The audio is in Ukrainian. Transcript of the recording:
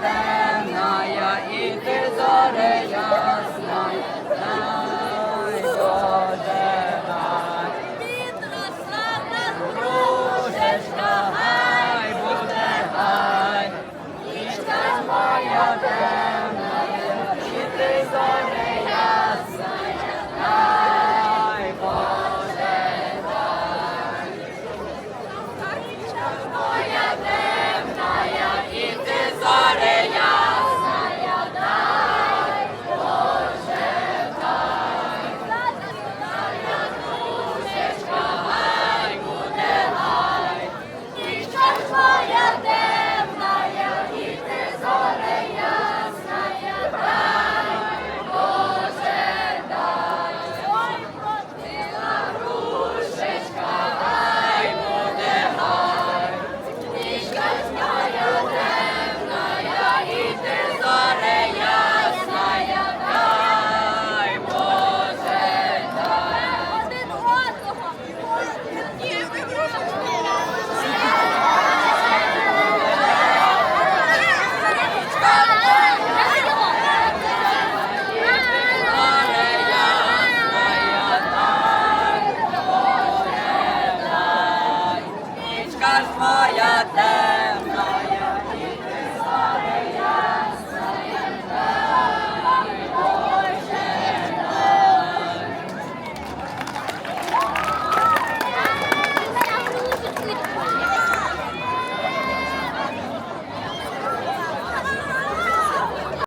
темная, і ти зоре ясна, дай доживай. Підросла нас дружечка, гай буде гай, річка моя темна, Tata.